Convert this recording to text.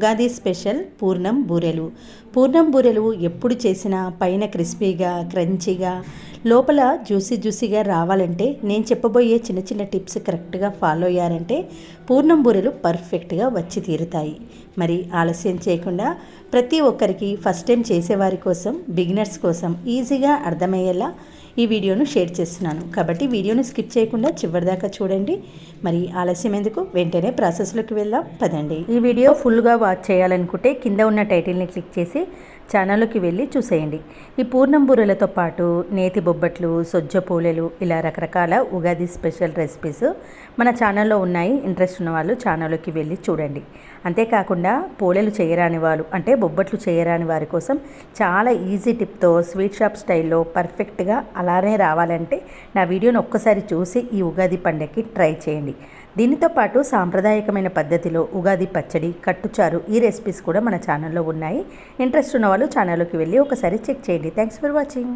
Ugadi special పూర్ణం బూరెలు. పూర్ణం బూరెలు ఎప్పుడు చేసినా పైన క్రిస్పీగా క్రంచీగా లోపల జ్యూసీ జ్యూసీగా రావాలంటే నేను చెప్పబోయే చిన్న చిన్న టిప్స్ కరెక్ట్గా ఫాలో అయ్యారంటే పూర్ణం బూరెలు పర్ఫెక్ట్గా వచ్చి తీరుతాయి. మరి ఆలస్యం చేయకుండా ప్రతి ఒక్కరికి ఫస్ట్ టైం చేసేవారి కోసం బిగినర్స్ కోసం ఈజీగా అర్థమయ్యేలా ఈ వీడియోను షేర్ చేస్తున్నాను. కాబట్టి వీడియోను స్కిప్ చేయకుండా చివరిదాకా చూడండి. మరి ఆలస్యం ఎందుకు? వెంటనే ప్రాసెస్లోకి వెళ్దాం. పదండి. ఈ వీడియో ఫుల్గా వాచ్ చేయాలనుకుంటే కింద ఉన్న టైటిల్ని క్లిక్ చేసి ఛానల్లోకి వెళ్ళి చూసేయండి. ఈ పూర్ణం బూరెలతో పాటు నేతి బొబ్బట్లు సొజ్జ పూలెలు ఇలా రకరకాల ఉగాది స్పెషల్ రెసిపీస్ మన ఛానల్లో ఉన్నాయి. ఇంట్రెస్ట్ ఉన్న వాళ్ళు ఛానల్లోకి వెళ్ళి చూడండి. అంతేకాకుండా పూలెలు చేయరాని వాళ్ళు అంటే బొబ్బట్లు చేయరాని వారి కోసం చాలా ఈజీ టిప్తో స్వీట్ షాప్ స్టైల్లో పర్ఫెక్ట్గా అలానే రావాలంటే నా వీడియోని ఒక్కసారి చూసి ఈ ఉగాది పండగకి ట్రై చేయండి. దీనితో పాటు సాంప్రదాయకమైన పద్ధతిలో ఉగాది పచ్చడి కట్టుచారు ఈ రెసిపీస్ కూడా మన ఛానల్లో ఉన్నాయి. ఇంట్రెస్ట్ ఉన్న వాళ్ళు ఛానల్లోకి వెళ్ళి ఒకసారి చెక్ చేయండి. Thanks for watching.